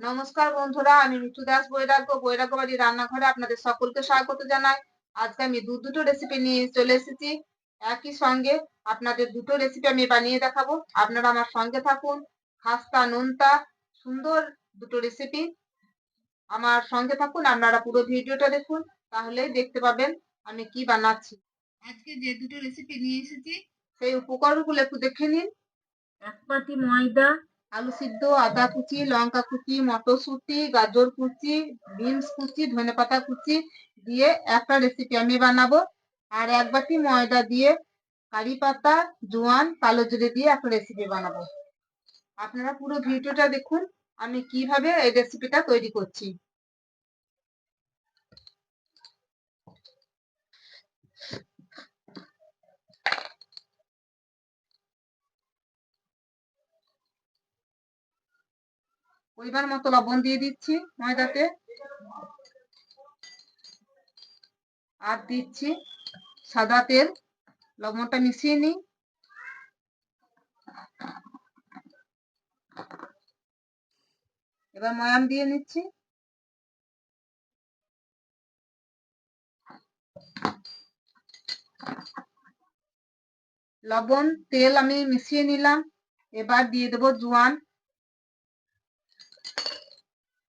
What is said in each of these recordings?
নমস্কার বন্ধুরা, আমি মিঠু দাস বৈরাগ্য বৈরাগ্য বাড়ি রান্নাঘরে আপনাদের সকলকে স্বাগত জানাই। আজকে আমি দু দুটো রেসিপি নিয়ে চলে এসেছি। একই সঙ্গে আপনাদের দুটো রেসিপি আমি বানিয়ে দেখাবো। আপনারা আমার সঙ্গে থাকুন। খাস্তা, নোনতা, সুন্দর দুটো রেসিপি আমার সঙ্গে থাকুন, আপনারা পুরো ভিডিওটা দেখুন তাহলেই দেখতে পাবেন আমি কি বানাচ্ছি। আজকে যে দুটো রেসিপি নিয়ে এসেছি, সেই উপকরণগুলো একটু দেখে নিন। এক বাটি ময়দা আলু সিদ্ধ, আদা কুচি, লঙ্কা কুচি, মটরশুঁটি, গাজর কুচি, বিনস কুচি ধনে পাতা কুচি দিয়ে একটা রেসিপি আমি বানাবো। আর এক বাটি ময়দা দিয়ে কারি পাতা, জোয়ান, কালো জিরে দিয়ে একটা রেসিপি বানাবো। আপনারা পুরো ভিডিওটা দেখুন, আমি কীভাবে এই রেসিপিটা তৈরি করছি। পরিমাণ মতো লবণ দিয়ে দিচ্ছি ময়দাতে। আর দিচ্ছি সাদা তেল, লবণটা মিশিয়ে নিই। এবার ময়াম দিয়ে নিচ্ছি। লবণ, তেল আমি মিশিয়ে নিলাম। এবার দিয়ে দেবো জোয়ান।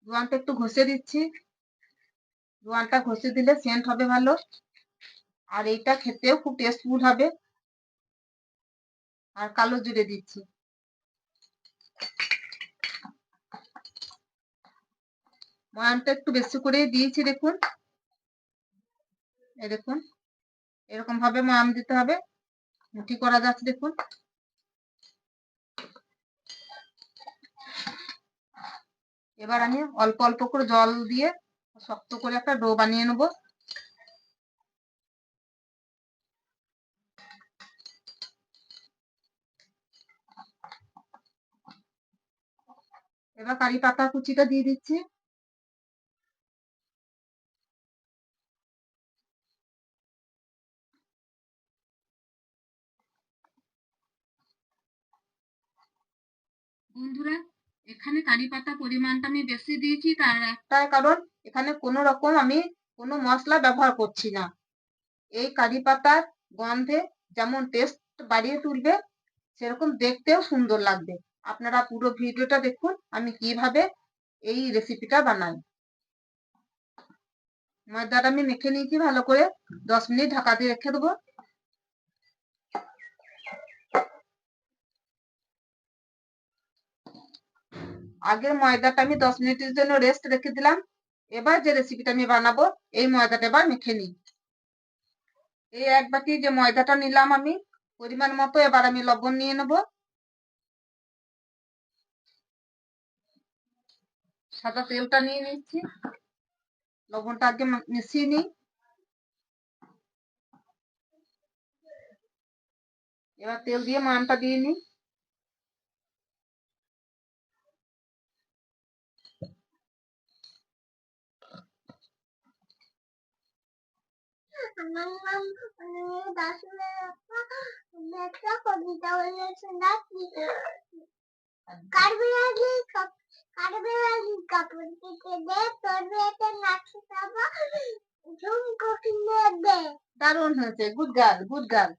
জোয়ানটা একটু ঘষে দিচ্ছি। জোয়ানটা ঘষে দিলে সেন্ট হবে ভালো। আর এইটা খেতেও খুব টেস্টফুল হবে। আর কালো জিরে দিচ্ছি। ময়ামটা একটু বেশি করে দিয়েছি দেখুন। দেখুন এরকম ভাবে ময়াম দিতে হবে। মুঠি করা যাচ্ছে দেখুন। এবার আমি অল্প অল্প করে জল দিয়ে শক্ত করে একটা ডো বানিয়ে নেব। এবার কারি পাতা কুচিটা দিয়ে দিচ্ছি। বন্ধুরা এখানে কারি পাতা পরিমাণটা আমি বেশি দিয়েছি, তার একটাই কারণ এখানে কোনো রকম আমি কোনো মশলা ব্যবহার করছি না। এই কারি পাতার গন্ধে যেমন টেস্ট বাড়িয়ে তুলবে, সেরকম দেখতেও সুন্দর লাগবে। আপনারা পুরো ভিডিওটা দেখুন, আমি কীভাবে এই রেসিপিটা বানাই। ময়দাটা আমি মেখে নিয়েছি ভালো করে, দশ মিনিট ঢাকা দিয়ে রেখে দেবো। আগের ময়দাটা আমি দশ মিনিটের জন্য রেস্ট রেখে দিলাম। এবার যে রেসিপিটা আমি বানাবো, এই ময়দাটা এবার মেখে নিই। এই এক বাটি যে ময়দাটা নিলাম আমি, পরিমাণ মতো এবার আমি লবণ নিয়ে নেব। সাদা তেলটা নিয়ে নিচ্ছি। লবণটা আগে মিশিয়ে নিই। এবার তেল দিয়ে মানটা দিয়ে নিই। একটা কবিতা বলেছে নাকি কাঠবিড়ালি কাঠবিড়ালি কাপড় কেটে দে তোর মেয়েতে নাচে যাব ঝুমকো কিনে দে দারুণ হয়েছে গুড গার্ল গুড গার্ল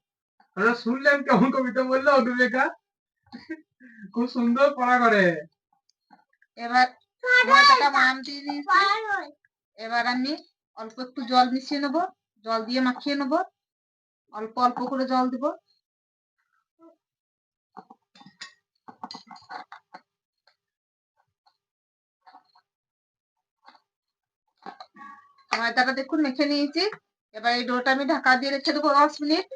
আমরা শুনলাম কেমন কবিতা বলল অনুরেখা খুব সুন্দর পড়া করে। এবার এবার আমি অল্প একটু জল মিশিয়ে নেব। জল দিয়ে মাখিয়ে নেব। অল্প অল্প করে জল দিব। ময়দাটা দেখুন মেখে নিয়েছি। এবার এই ডোটা আমি ঢাকা দিয়ে রেখে দেবো দশ মিনিট।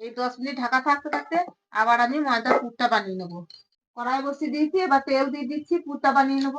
এই দশ মিনিট ঢাকা থাকতে থাকতে আবার আমি ময়দার পুরটা বানিয়ে নেব। কড়াই বসিয়ে দিয়েছি, এবার তেল দিয়ে দিচ্ছি, পুরটা বানিয়ে নেব।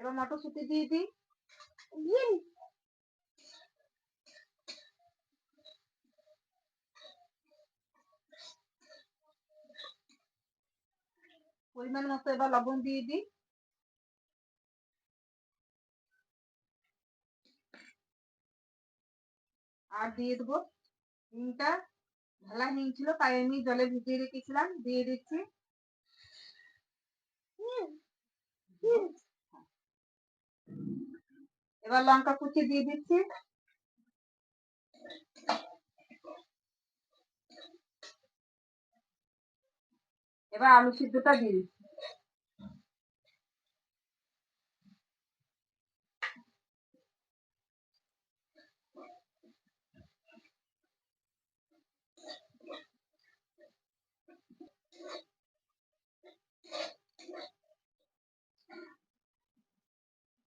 এবার মটরশুঁটি দিয়ে দিই। পরিমাণ মতো এবার লবণ দিয়ে দিই। আর দিয়ে দেবো হিংটা ঢালা হিং ছিল, তাই আমি জলে ভিজিয়ে রেখেছিলাম, দিয়ে দিচ্ছি। এবার লঙ্কা কুচি দিয়ে দিচ্ছি। এবার আলু সিদ্ধটা দিয়ে দিচ্ছি।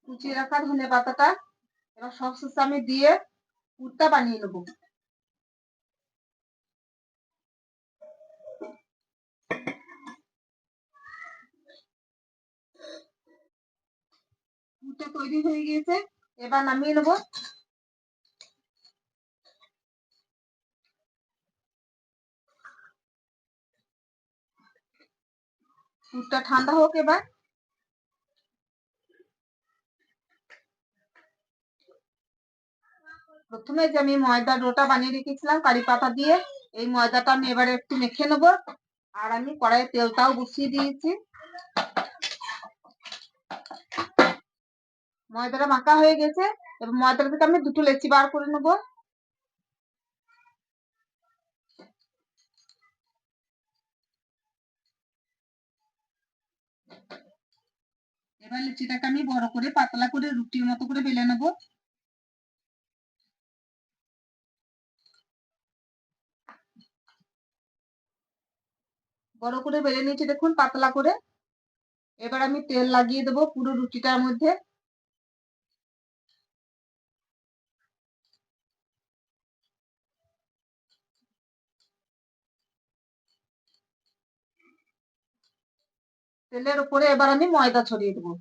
কুচিয়ে রাখা ধনে পাতাটা, এবার সব শেষে আমি দিয়ে পুরটা বানিয়ে নেব। পুরটা তৈরি হয়ে গিয়েছে, এবার নামিয়ে নেব। পুরটা ঠান্ডা হোক এবার। প্রথমে যে আমি ময়দা ডোটা বানিয়ে রেখেছিলাম, কারি পাতা দিয়ে, এই ময়দাটা আমি এবারে একটু মেখে নেব। আর আমি কড়াইয়ে তেলটাও বসিয়ে দিয়েছি। ময়দাটা মাখা হয়ে গেছে। এবার ময়দাটা থেকে আমি দুটো লেচি বার করে নেব। এবার লেচিটাকে আমি বড় করে, পাতলা করে, রুটির মতো করে বেলে নেব। বড় করে বেলে নিয়েছি, দেখুন, পাতলা করে। এবার আমি তেল লাগিয়ে দেবো পুরো রুটিটার মধ্যে। তেলের উপরে এবার আমি ময়দা ছড়িয়ে দেবো।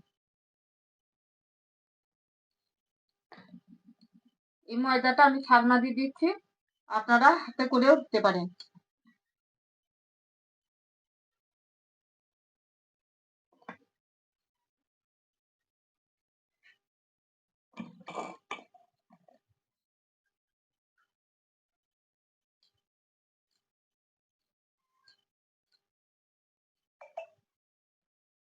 এই ময়দাটা আমি ছাগনা দিয়ে দিচ্ছি। আপনারা হাতে করেও দিতে পারেন।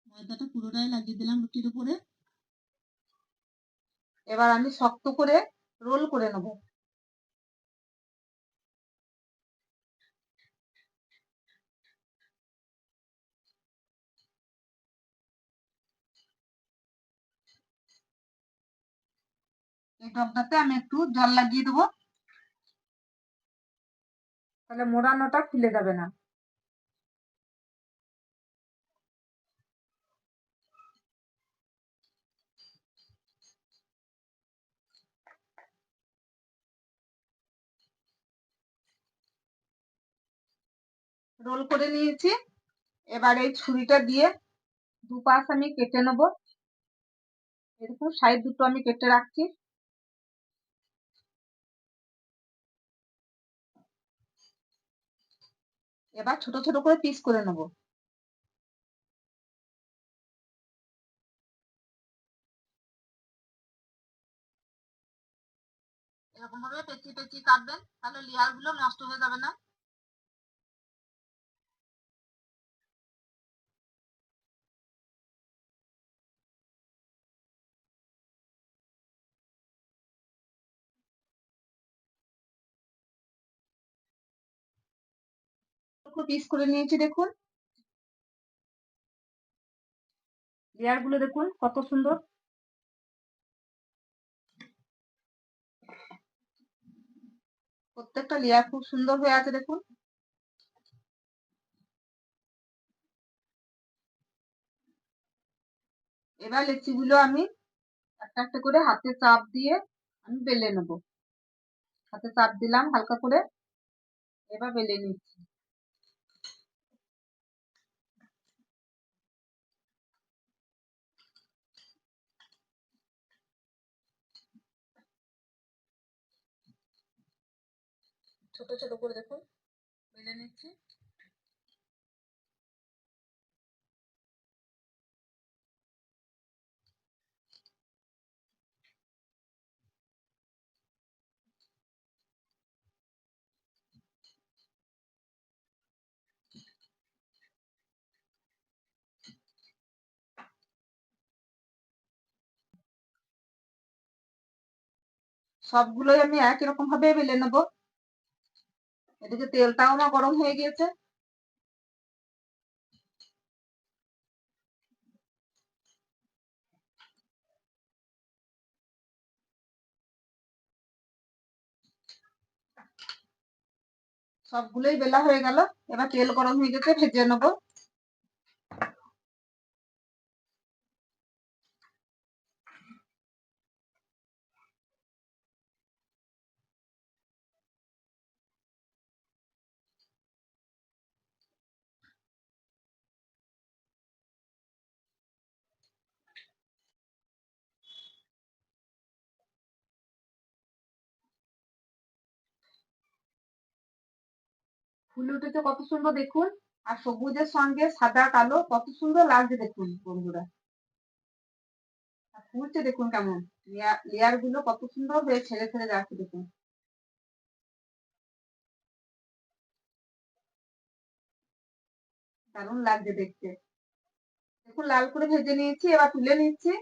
ময়দাটা পুরোটাই লাগিয়ে দিলাম রুটির উপরে। এবার আমি শক্ত করে রোল করে নেব। এই টবটাতে আমি একটু জল লাগিয়ে দেবো। তাহলে মোড়ানোটা খুলে যাবে না। রোল করে নিয়েছি। এবার এই ছুরিটা দিয়ে দুপাশ আমি কেটে নেব। এরকম সাইড দুটো আমি কেটে রাখছি। এবার ছোট ছোট করে পিস করে নেব। এরকম ভাবে পেঁচিয়ে পেঁচিয়ে কাটবেন, তাহলে লেয়ারগুলো নষ্ট হয়ে যাবে না। পিস করে নিয়েছি, দেখুন। লেয়ারগুলো দেখুন, কত সুন্দর। প্রত্যেকটা লেয়ার খুব সুন্দর হয়ে আছে, দেখুন। এবার লেচিগুলো আমি একটা একটা করে হাতে চাপ দিয়ে আমি বেলে নেব। হাতে চাপ দিলাম হালকা করে, এবার বেলে নিচ্ছি। ছোট ছোট করে দেখুন। বেলে নিচ্ছি। সবগুলোই আমি একই রকম ভাবে বেলে নেব। এদিকে তেলটাও আমার গরম হয়ে গিয়েছে। সবগুলোই বেলা হয়ে গেল, এবার তেল গরম হয়ে গেছে, ভেজে নেব। ফুলে উঠেছে কত সুন্দর দেখুন, আর সবুজের সঙ্গে সাদা, কালো, কত সুন্দর লাগছে দেখুন বন্ধুরা। ফুলছে দেখুন কেমন, লেয়ারগুলো কত সুন্দর হয়ে ছেড়ে ছেড়ে যাচ্ছে দেখুন। দারুণ লাগছে দেখতে। দেখুন লাল করে ভেজে নিয়েছি, এবার তুলে নিচ্ছি।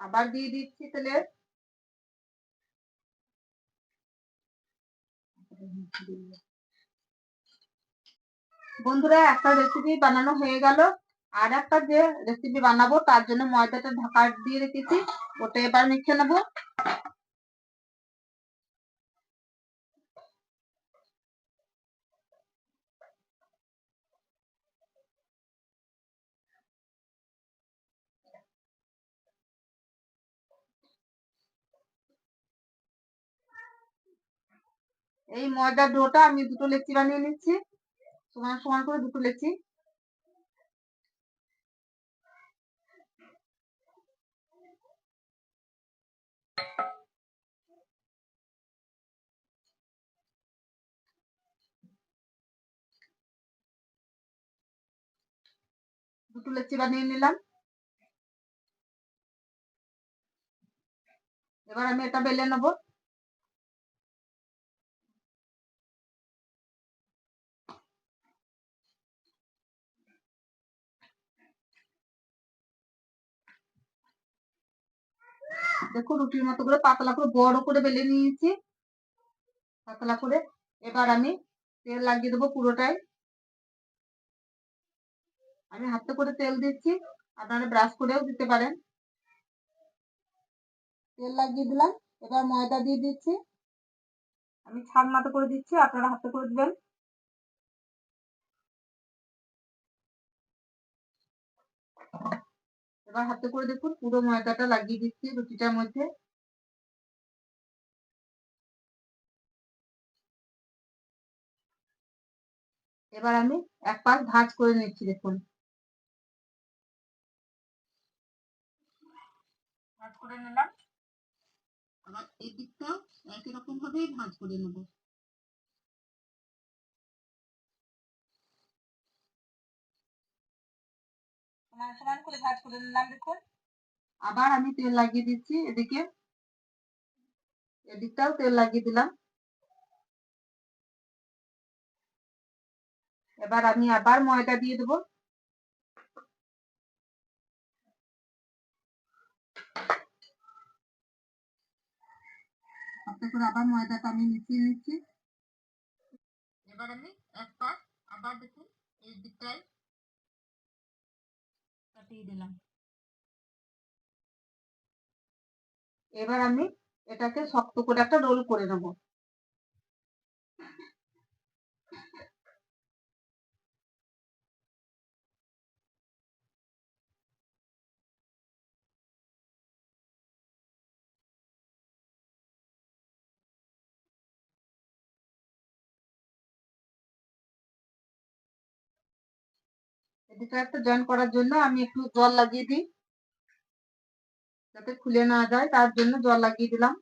আবার দিয়ে দিচ্ছি তেলে বন্ধুরা, একটা রেসিপি বানানো হয়ে গেল। আর একটা যে রেসিপি বানাবো, তার জন্য ময়দাটা ঢাকা দিয়ে রেখেছি। ওটা এবার মেখে নেব। এই ময়দার ডোটা আমি দুটো লেচি বানিয়ে নিচ্ছি। সমান সমান করে দুটো লেচি দুটো লেচি বানিয়ে নিলাম। এবার আমি এটা বেলে নেব। দেখো রুটির মতো করে পাতলা করে বড় করে বেলে নিয়েছি। পাতলা করে। এবার আমি তেল লাগিয়ে দেবো পুরোটাই। আমি হাতে করে তেল দিচ্ছি। আপনারা ব্রাশ করেও দিতে পারেন। তেল লাগিয়ে দিলাম। এবার ময়দা দিয়ে দিচ্ছি। আমি ছাড়নাতে করে দিচ্ছি। আপনারা হাতে করে দিবেন। এবার হাতে করে দেখুন, পুরো ময়দাটা লাগিয়ে দিচ্ছি রুটিটার মধ্যে। এবার আমি এক পাশ ভাঁজ করে নিচ্ছি, দেখুন। ভাঁজ করে নিলাম। আবার এই দিকটাও একই রকম ভাবেই ভাঁজ করে নেব। আবার আমি তেল লাগিয়ে দিচ্ছি এদিকে। এদিকটাও তেল লাগিয়ে দিলাম। এবার আমি আবার ময়দা দিয়ে দেবো। আবার ময়দাটা আমি মিশিয়ে নিচ্ছি। এবার আমি এক পাশ আবার দেখুন এই দিকটায় কাটিয়ে দিলাম। এবার আমি এটাকে শক্ত করে একটা রোল করে নেব। একটা জয়েন করার জন্য আমি একটু জল লাগিয়ে দিই। যাতে খুলে না যায়, তার জন্য জল লাগিয়ে দিলাম।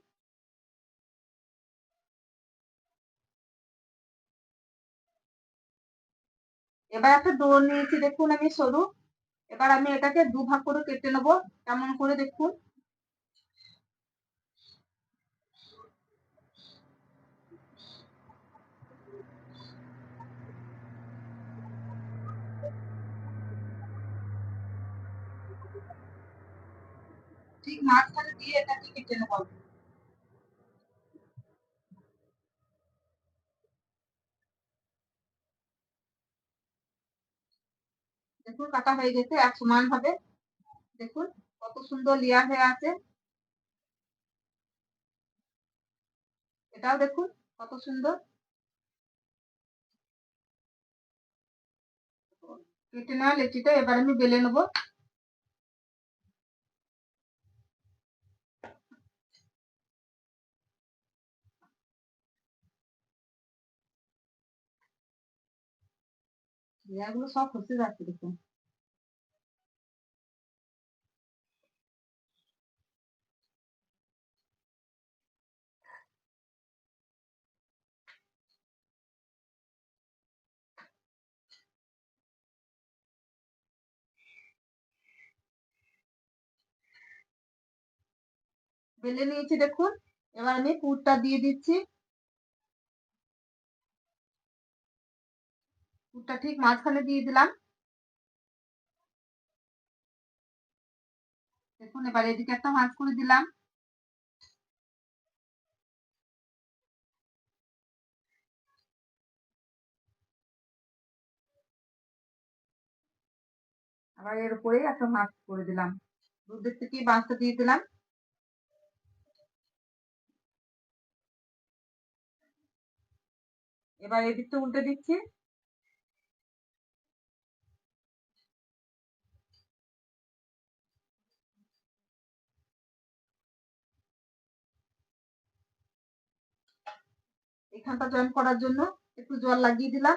এবার একটা দৌড় নিয়েছি, দেখুন আমি সরু। এবার আমি এটাকে দু ভাগ করে কেটে নেব, কেমন করে দেখুন। ঠিক মাঝখানে দিয়ে এটাকে কেটে নেব। দেখুন, কাটা হয়ে গেছে এক সমান ভাবে দেখুন, কত সুন্দর লেয়ার হয়ে আছে। এটাও দেখুন, কত সুন্দর। কেটে নেওয়া লেচিটা এবার আমি বেলে নেব। লেয়ারগুলো সব খসে যাচ্ছে দেখুন বেলে নিয়েছি দেখুন এবার আমি পুরটা দিয়ে দিচ্ছি পুরটা ঠিক মাঝখানে দিয়ে দিলাম। দেখুন, এবার এদিকে একটা ভাঁজ করে দিলাম। আবার এর উপরে একটা ভাঁজ করে দিলাম। দুধের থেকে বাঁশটা দিয়ে দিলাম। এবার এদিকটা উল্টে দিচ্ছি। এখানটা জয়েন করার জন্য একটু জল লাগিয়ে দিলাম।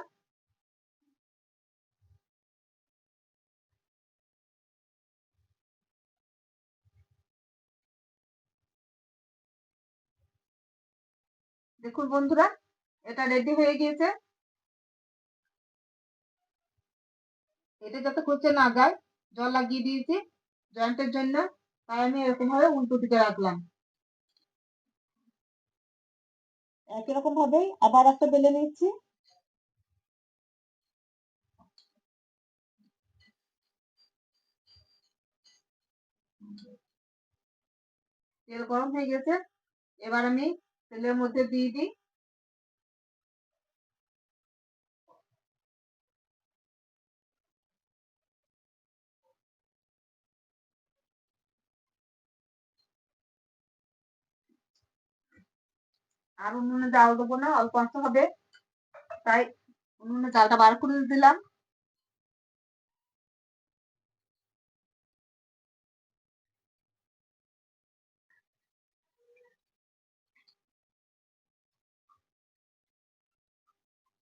দেখুন বন্ধুরা, এটা রেডি হয়ে গিয়েছে। এটা যাতে করছে না যায়, জল লাগিয়ে দিয়েছি। জয়েন্টের জন্য তাই আমি এরকম ভাবে উল্টো দিকে রাখলাম। একই রকম ভাবেই আবার একটা বেলে নিচ্ছি। তেল গরম হয়ে গেছে। এবার আমি তেলের মধ্যে দিয়ে দিই। আর উনুনে জাল দেবো না অল্প অল্প হবে। তাই উনুনে জালটা বার করে দিলাম।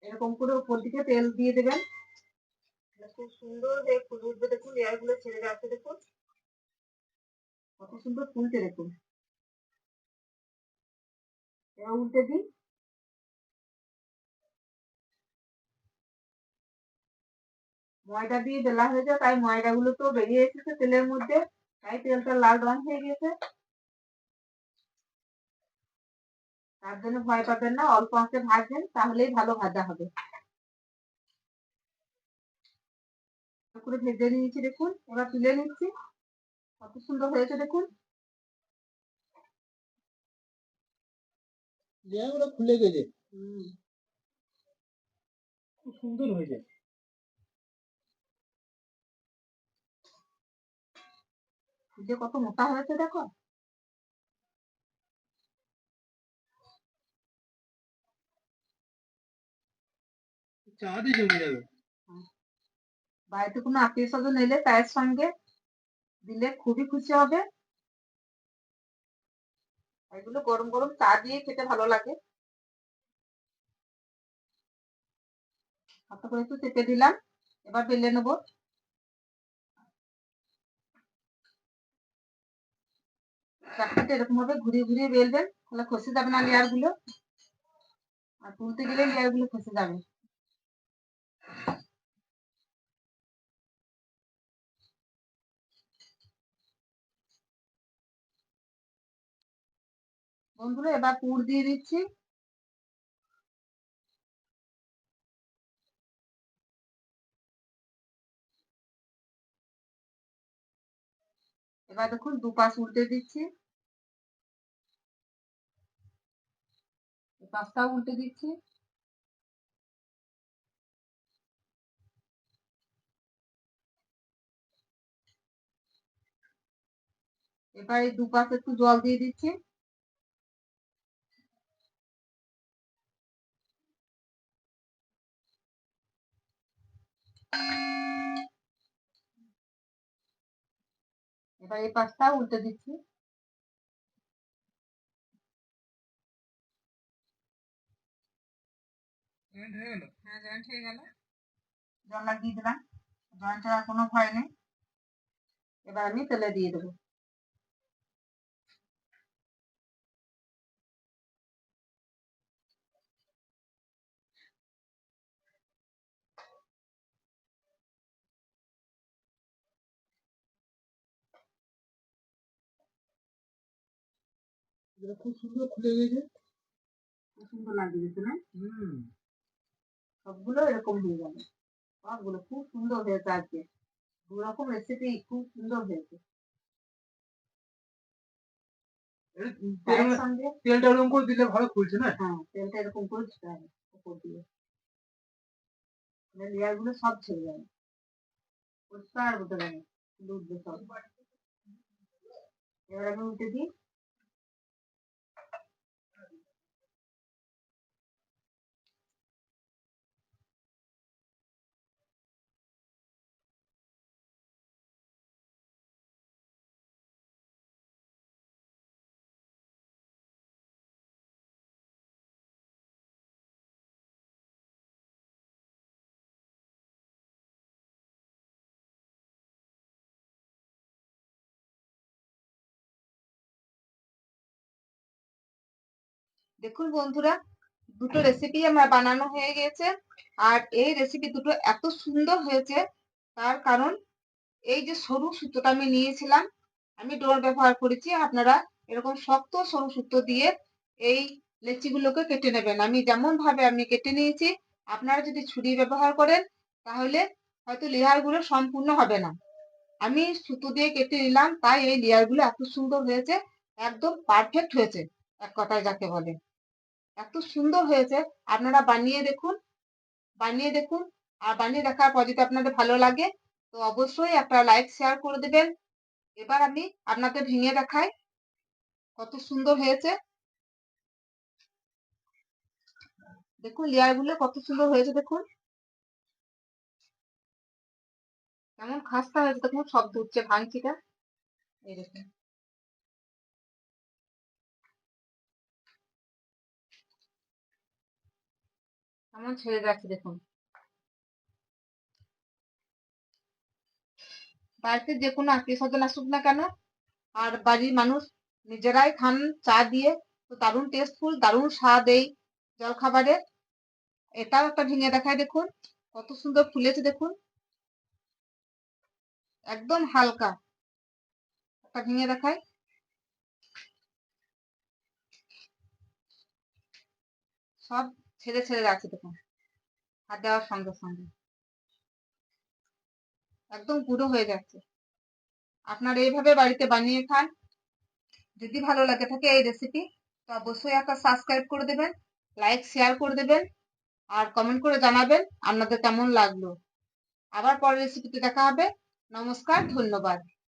এরকম করে উপর দিকে তেল দিয়ে দেবেন। খুব সুন্দর হয়ে ফুল উঠবে দেখুন লেয়ারগুলো ছেড়ে যাচ্ছে দেখুন। কত সুন্দর ফুলছে দেখুন। এবার উল্টে দিই। ময়দা দিয়ে বেলা হয়েছে তাই ময়দা গুলো তো বেরিয়ে এসেছে তেলের মধ্যে, তাই তেলটা লাল রং হয়ে গেছে। তার জন্য ভয় পাবেন না, অল্প আঁচে ভাজবেন, তাহলেই ভালো ভাজা হবে। করে ভেজে নিয়েছি, দেখুন, এবার তুলে নিচ্ছি। কত সুন্দর হয়েছে, দেখুন। লেয়ারগুলো খুলে গেছে। খুব সুন্দর হয়েছে। যে কত মোটা হয়েছে দেখো। চা জমে যাবে। বাড়িতে কোনো আত্মীয় স্বজন এলে চায়ের সঙ্গে দিলে খুবই খুশি হবে। এগুলো গরম গরম চা দিয়ে খেতে ভালো লাগে। করে একটু চেপে দিলাম, এবার বেলে নেব। চাকরিটা এরকম ভাবে ঘুরিয়ে ঘুরিয়ে বেলবেন, তাহলে খসে যাবে না লেয়ারগুলো। আর তুলতে গেলে লেয়ারগুলো খসে যাবে। বন্ধুরা, এবার পুর দিয়ে দিচ্ছি। এবার দেখুন, দুপাশ উল্টে দিচ্ছি। পাশটাও উল্টে দিচ্ছি। এবার এই দুপাশে একটু জল দিয়ে দিচ্ছি। এবার এই পাশটা উল্টে দিচ্ছি। হয়ে হ্যাঁ জয়েন্ট হয়ে গেল। জল লাগিয়ে দিলাম। জয়েন্ট আর কোনো ভয় নেই। এবার আমি তেলে দিয়ে দেবো। এটা খুব সুন্দর খুলে গেছে। খুব সুন্দর লাগিয়ে দিচ্ছে না? হুম। সবগুলো এরকম হয়ে যাবে। সবগুলো খুব সুন্দর হয়েছে আজকে। দু রকম রেসিপি খুব সুন্দর হয়েছে। তেলটা ওরকম করে দিলে ভালো খুলছে না? হ্যাঁ তেলটা এরকম করে দিতে হবে উপর দিয়ে। লেয়ারগুলো সব ছেড়ে যাবে। পরিষ্কার হতে যাবে দুধ সব। এবার আমি উঠে দিই। দেখুন বন্ধুরা, দুটো রেসিপি আমার বানানো হয়ে গেছে। আর এই রেসিপি দুটো এত সুন্দর হয়েছে, তার কারণ এই যে সরু সুতোটা আমি নিয়েছিলাম, আমি ডোর ব্যবহার করেছি, আপনারা এরকম শক্ত সরু সুতো দিয়ে এই লেচিগুলোকে কেটে নেবেন। আমি যেমন ভাবে আমি কেটে নিয়েছি, আপনারা যদি ছুরি ব্যবহার করেন, তাহলে হয়তো লেয়ারগুলো সম্পূর্ণ হবে না। আমি সুতো দিয়ে কেটে নিলাম, তাই এই লেয়ারগুলো এত সুন্দর হয়েছে, একদম পারফেক্ট হয়েছে, এক কথায় যাকে বলে। এত সুন্দর হয়েছে। আপনারা বানিয়ে দেখুন বানিয়ে দেখুন। আর বানিয়ে দেখার পর যদি আপনাদের ভালো লাগে, তো অবশ্যই একটা লাইক শেয়ার করে দেবেন। এবার আমি আপনাদের ভেঙে দেখাই কত সুন্দর হয়েছে। দেখুন লেয়ারগুলো কত সুন্দর হয়েছে, দেখুন। কেমন খাস্তা হয়েছে, দেখুন শব্দ উঠছে ভাঙচিটা। এই দেখুন। কেমন ছেড়ে যাচ্ছে দেখুন। বাড়িতে যে কোনো আত্মীয় স্বজন আসুক না কেন, আর বাড়ির মানুষ নিজেরাই খান, চা দিয়ে, তো দারুণ টেস্টফুল দারুণ স্বাদ এই জলখাবারে এটাও একটা ভেঙে দেখায় দেখুন, কত সুন্দর ফুলেছে দেখুন। একদম হালকা একটা ভেঙে দেখায়। সব ছেড়ে ছেড়ে যাচ্ছে দেখুন হাত দেওয়ার সঙ্গে সঙ্গে। একদম গুঁড়ো হয়ে যাচ্ছে। আপনার এইভাবে বাড়িতে বানিয়ে খান। যদি ভালো লাগে থাকে এই রেসিপি তো অবশ্যই একটা সাবস্ক্রাইব করে দেবেন লাইক শেয়ার করে দেবেন, আর কমেন্ট করে জানাবেন আপনাদের কেমন লাগল। আবার পরের রেসিপিতে দেখা হবে। নমস্কার, ধন্যবাদ।